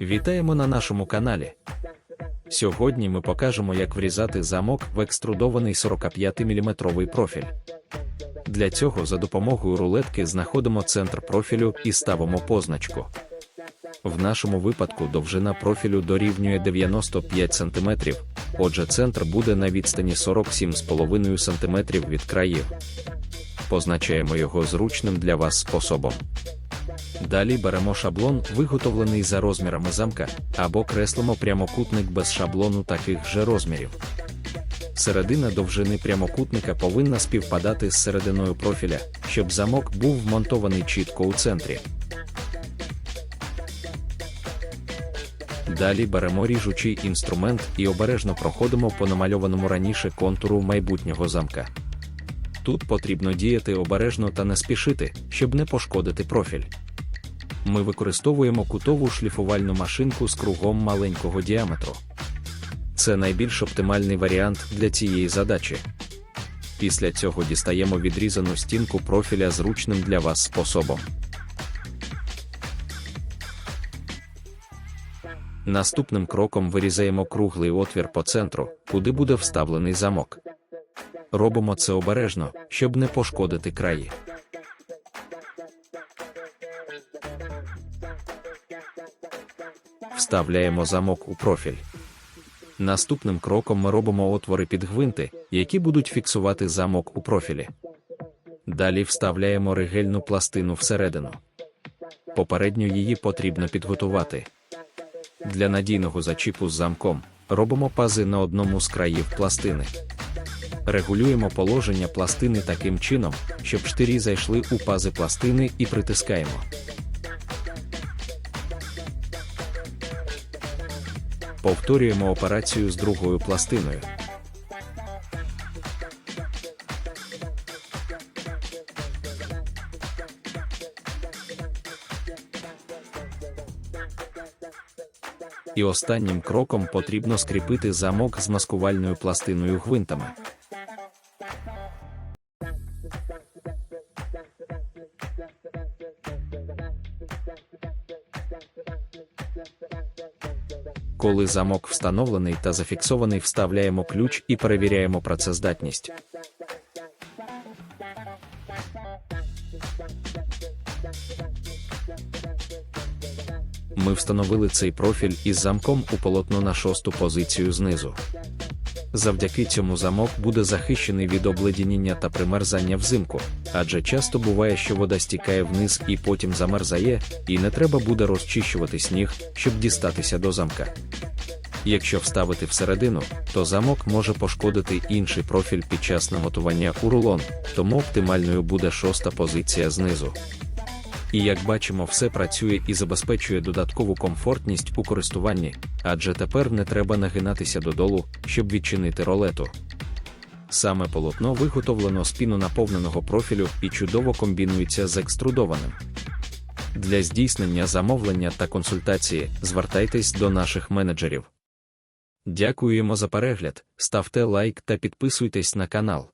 Вітаємо на нашому каналі. Сьогодні ми покажемо, як врізати замок в екструдований 45-мм профіль. Для цього за допомогою рулетки знаходимо центр профілю і ставимо позначку. В нашому випадку довжина профілю дорівнює 95 см, отже, центр буде на відстані 47,5 см від країв. Позначаємо його зручним для вас способом. Далі беремо шаблон, виготовлений за розмірами замка, або креслимо прямокутник без шаблону таких же розмірів. Середина довжини прямокутника повинна співпадати з серединою профіля, щоб замок був вмонтований чітко у центрі. Далі беремо ріжучий інструмент і обережно проходимо по намальованому раніше контуру майбутнього замка. Тут потрібно діяти обережно та не спішити, щоб не пошкодити профіль. Ми використовуємо кутову шліфувальну машинку з кругом маленького діаметру. Це найбільш оптимальний варіант для цієї задачі. Після цього дістаємо відрізану стінку профіля зручним для вас способом. Наступним кроком вирізаємо круглий отвір по центру, куди буде вставлений замок. Робимо це обережно, щоб не пошкодити краї. Вставляємо замок у профіль. Наступним кроком ми робимо отвори під гвинти, які будуть фіксувати замок у профілі. Далі вставляємо ригельну пластину всередину. Попередньо її потрібно підготувати. Для надійного зачіпу з замком робимо пази на одному з країв пластини. Регулюємо положення пластини таким чином, щоб штирі зайшли у пази пластини і притискаємо. Повторюємо операцію з другою пластиною. І останнім кроком потрібно скріпити замок з маскувальною пластиною гвинтами. Коли замок встановлений та зафіксований, вставляємо ключ і перевіряємо працездатність. Ми встановили цей профіль із замком у полотно на шосту позицію знизу. Завдяки цьому замок буде захищений від обледеніння та примерзання взимку, адже часто буває, що вода стікає вниз і потім замерзає, і не треба буде розчищувати сніг, щоб дістатися до замка. Якщо вставити всередину, то замок може пошкодити інший профіль під час намотування у рулон, тому оптимальною буде шоста позиція знизу. І як бачимо, все працює і забезпечує додаткову комфортність у користуванні, адже тепер не треба нагинатися додолу, щоб відчинити ролету. Саме полотно виготовлено з пінонаповненого профілю і чудово комбінується з екструдованим. Для здійснення замовлення та консультації звертайтесь до наших менеджерів. Дякуємо за перегляд, ставте лайк та підписуйтесь на канал.